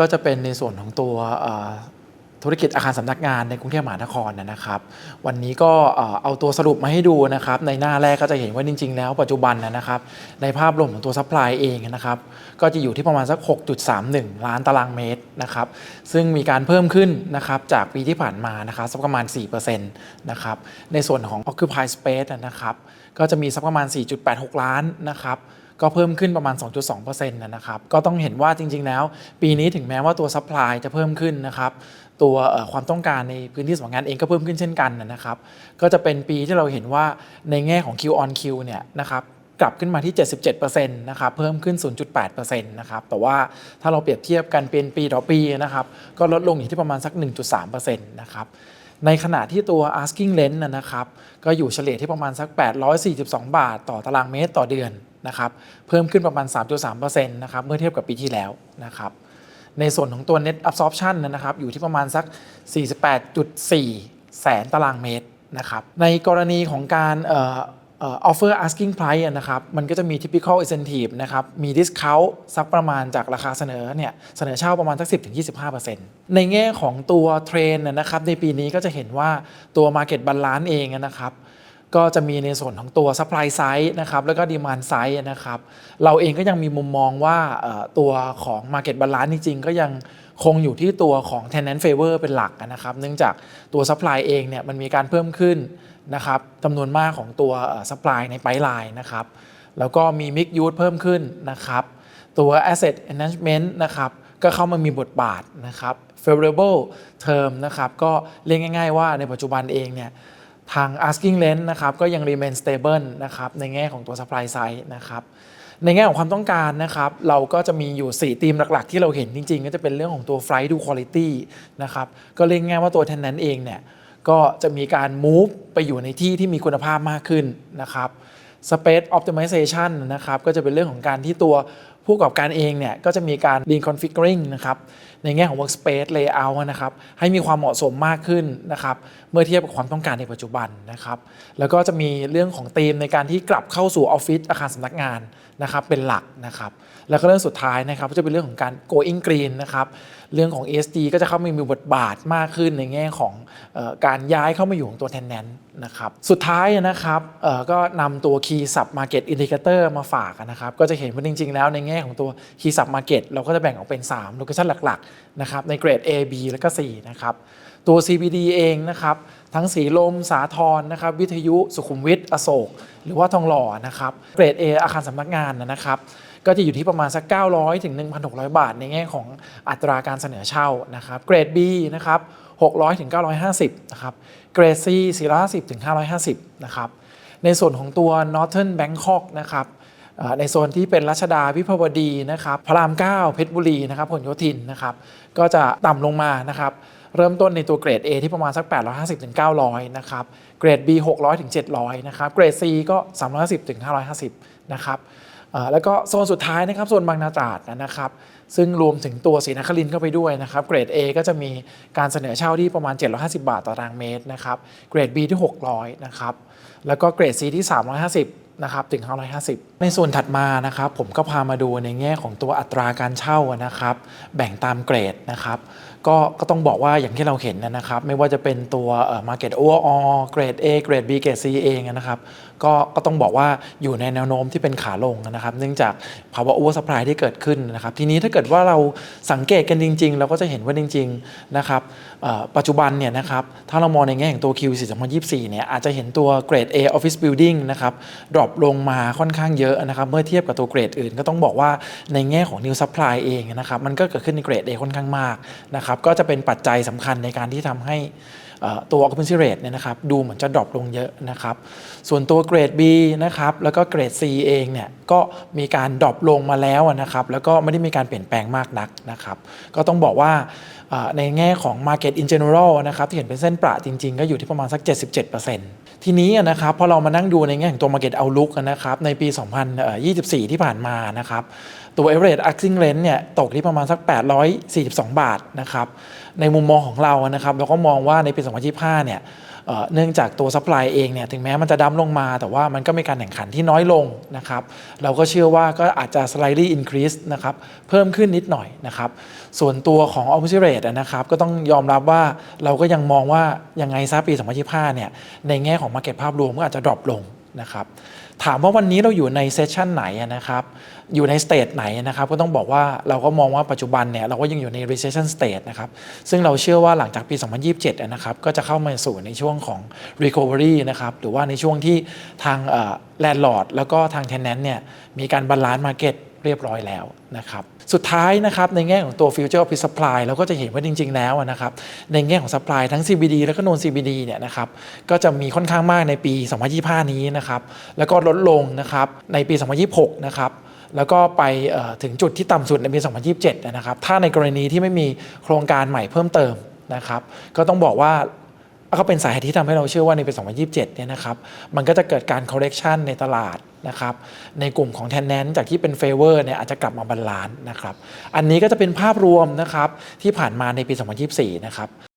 ก็จะเป็นในส่วนของตัวธุรกิจอาคารสำนักงานในกรุงเทพมหานครนะครับ วันนี้ก็เอาตัวสรุปมาให้ดูนะครับ ในหน้าแรกก็จะเห็นว่าจริง ๆ แล้วปัจจุบันนะนะครับ ในภาพรวมของตัวซัพพลายเองนะครับ ก็จะอยู่ที่ประมาณสัก 6.31 ล้านตารางเมตรนะครับ ซึ่งมีการเพิ่มขึ้นนะครับจากปีที่ผ่านมานะครับสักประมาณ 4%นะครับ ในส่วนของ Occupy Space นะครับ ก็จะมีสักประมาณ 4.86 ล้านนะครับ ก็เพิ่มขึ้นประมาณ 2.2%นะครับ ก็ต้องเห็นว่าจริง ๆ แล้ว ปีนี้ถึงแม้ว่าตัวซัพพลายจะเพิ่มขึ้นนะครับตัวความต้องการในพื้นที่สำนักงานเองก็เพิ่มขึ้นเช่นกันนะครับ ก็จะเป็นปีที่เราเห็นว่าในแง่ของ Q on Q เนี่ยนะครับกลับขึ้นมาที่ 77%นะครับเพิ่มขึ้น 0.8%นะครับแต่ว่าถ้าเราเปรียบเทียบกันเป็นปีต่อปีนะครับก็ลดลงอยู่ที่ประมาณสัก 1.3%นะครับในขณะที่ตัว asking rent นะนะครับก็อยู่เฉลี่ยที่ประมาณสัก 842 บาท ต่อตารางเมตรต่อเดือน นะครับเพิ่มขึ้นประมาณ 3.3%นะครับเมื่อเทียบกับปีที่แล้วนะครับในส่วนของตัว net absorption นะนะครับอยู่ที่ประมาณสัก 48.4 แสนตารางเมตรนะครับในกรณีของการเอ่อเอ่อ offer asking price นะครับมันก็จะมี typical incentive นะครับมี discount สักประมาณจากราคาเสนอเนี่ยเสนอเช่าประมาณสัก 10-25%ในแง่ของตัวเทรนนะครับในปีนี้ก็จะเห็นว่าตัว market balance เองนะครับ ก็จะมีในส่วนของตัว supply side นะครับแล้วก็ demand side นะครับเราเองก็ยังมีมุมมองว่าตัวของ market balance จริงๆ ก็ยังคงอยู่ที่ตัวของ tenant favor เป็นหลักนะครับ เนื่องจากตัว supply เองเนี่ยมันมีการเพิ่มขึ้นนะครับจำนวนมากของตัว supply ในไ i ไลน์นะครับแล้วก็มี mix use เพิ่มขึ้นนะครับตัว asset management นะครับก็เข้ามามีบทบาทนะครับ favorable term นะครับก็เรียกง่าย ๆ ว่าในปัจจุบันเองเนี่ย ทาง asking rent นะครับก็ยัง remain stable นะครับในแง่ของตัว supply side นะครับในแง่ของความต้องการนะครับเราก็จะมีอยู่ 4 ธีมหลัก ๆ ที่เราเห็นจริง ๆ ก็จะเป็นเรื่องของตัว flight to quality นะครับก็เรียกง่ายว่าตัว tenant เองเนี่ยก็จะมีการ move ไปอยู่ในที่ที่มีคุณภาพมากขึ้นนะครับ space optimization นะครับก็จะเป็นเรื่องของการที่ตัวผู้ประกอบการเองเนี่ยก็จะมีการ reconfiguring นะครับในแง่ของ workspace layout นะครับให้มีความเหมาะสมมากขึ้นนะครับเมื่อเทียบกับความต้องการในปัจจุบันนะครับแล้วก็จะมีเรื่องของธีมในการที่กลับเข้าสู่ออฟฟิศอาคารสำนักงาน นะครับเป็นหลักนะครับแล้วก็เรื่องสุดท้ายนะครับก็จะเป็นเรื่องของการ going green นะครับเรื่องของ ESG ก็จะเข้ามามีบทบาทมากขึ้นในแง่ของออการย้ายเข้ามาอยู่ของตัว tenant นะครับสุดท้ายนะครับก็นำตัว Key Sub Market Indicator มาฝากนะครับก็จะเห็นว่าจริง ๆ แล้วในแง่ของตัว Key Sub Market เราก็จะแบ่งออกเป็น 3 location หลักๆนะครับในเกรด A B แล้วก็ C นะครับตัว CBD เองนะครับทั้งสีลมสาทรนะครับวิทยุสุขุมวิทอโศก หรือว่าทองหล่อนะครับเกรด A อาคารสำนักงานนะครับก็จะอยู่ที่ประมาณสัก 900 ถึง 1,600 บาท ในแง่ของอัตราการเสนอเช่านะครับเกรด B นะครับ600 ถึง 950 นะครับเกรด C 450 ถึง 550 นะครับในส่วนของตัว Northern Bangkok นะครับในโซนที่เป็นรัชดาวิภาวดีนะครับพระราม 9 เพชรบุรีนะครับผลโยธินนะครับก็จะต่ำลงมานะครับ เริ่มต้นในตัวเกรด A ที่ประมาณสัก 850ถึง900 นะครับ เกรด B 600ถึง700 นะครับ เกรด C ก็ 350ถึง550 นะครับแล้วก็โซนสุดท้ายนะครับโซนบางนาตราดนะครับ ซึ่งรวมถึงตัวศรีนครินทร์เข้าไปด้วยนะครับ เกรด A ก็จะมีการเสนอเช่าที่ประมาณ 750 บาทต่อตารางเมตรนะครับ เกรด B ที่ 600 นะครับ แล้วก็เกรด C ที่ 350นะครับถึง 550 ในส่วนถัดมานะครับผมก็พามาดูในแง่ของตัวอัตราการเช่านะครับ แบ่งตามเกรดนะครับก็ก็ต้องบอกว่าอย่างที่เราเห็นนะครับ ไม่ว่าจะเป็นตัว market overall เกรด A เกรด B เกรด C เองนะครับก็ก็ต้องบอกว่าอยู่ในแนวโน้มที่เป็นขาลงนะครับ เนื่องจากภาวะ over supply ที่เกิดขึ้นนะครับ ทีนี้ถ้าเกิดว่าเราสังเกตกันจริง ๆ เราก็จะเห็นว่าจริงๆนะครับปัจจุบันเนี่ยนะครับถ้าเรามองในแง่ของตัว Q4 2024 เนี่ยอาจจะเห็นตัวเกรด A office building นะครับดรอปลงมาค่อนข้างเยอะนะครับ เมื่อเทียบกับตัวเกรดอื่น ก็ต้องบอกว่าในแง่ของ new supply เองนะครับมันก็เกิดขึ้นในเกรด A ค่อนข้างมากนะครับก็จะเป็นปัจจัยสำคัญในการที่ทำให้ตัว occupancy rate เนี่ยนะครับดูเหมือนจะดรอปลงเยอะนะครับ ส่วนตัวเกรด B นะครับแล้วก็เกรด C เองเนี่ยก็มีการดรอปลงมาแล้วนะครับแล้วก็ไม่ได้มีการเปลี่ยนแปลงมากนักนะครับ ก็ต้องบอกว่า ในแง่ของ market in general นะครับที่เห็นเป็นเส้นประจริง ๆ ก็อยู่ที่ประมาณสัก 77%ทีนี้นะครับพอเรามานั่งดูในแง่ของตัว market outlook นะครับในปี 2024 ที่ผ่านมานะครับตัว average asking rent เนี่ยตกที่ประมาณสัก 842 บาทนะครับในมุมมองของเรานะครับเราก็มองว่าในปี 2025 เนี่ย เนื่องจากตัวซัพพลายเองเนี่ยถึงแม้มันจะดั้มลงมา แต่ว่ามันก็มีการแข่งขันที่น้อยลงนะครับเราก็เชื่อว่าก็อาจจะ slightly increase นะครับเพิ่มขึ้นนิดหน่อยนะครับส่วนตัวของ o p p o r t u n i t นะครับก็ต้องยอมรับว่าเราก็ยังมองว่ายังไงซะปี 2025 เนี่ยในแง่ของ market ภาพรวมก็อาจจะ drop ลง นะครับถามว่าวันนี้เราอยู่ในเซสชันไหนนะครับอยู่ในสเตจไหนนะครับก็ต้องบอกว่าเราก็มองว่าปัจจุบันเนี่ยเราก็ยังอยู่ใน recession state นะครับซึ่งเราเชื่อว่าหลังจากปี 2027นะครับก็จะเข้ามาสู่ในช่วงของ recovery นะครับหรือว่าในช่วงที่ทางแลนด์ลอร์ดแล้วก็ทาง tenant เนี่ยมีการบาลานซ์มาร์เก็ตเรียบร้อยแล้วนะครับ สุดท้ายนะครับในแง่ของตัว future office supply เราก็จะเห็นว่าจริง ๆ แล้วนะครับในแง่ของ supply ทั้ง CBD แล้วก็ non CBD เนี่ยนะครับก็จะมีค่อนข้างมากในปี 2025 นี้นะครับแล้วก็ลดลงนะครับในปี 2026 นะครับแล้วก็ไปถึงจุดที่ต่ำสุดในปี 2027 นะครับ ถ้าในกรณีที่ไม่มีโครงการใหม่เพิ่มเติมนะครับ ก็ต้องบอกว่า ก็เป็นสาเหตุที่ทำให้เราเชื่อว่าในปี 2027 เนี่ยนะครับ มันก็จะเกิดการ correction ในตลาดนะครับ ในกลุ่มของ tenant จากที่เป็น favor เนี่ยอาจจะกลับมาบาลานซ์นะครับ อันนี้ก็จะเป็นภาพรวมนะครับที่ผ่านมาในปี 2024 นะครับ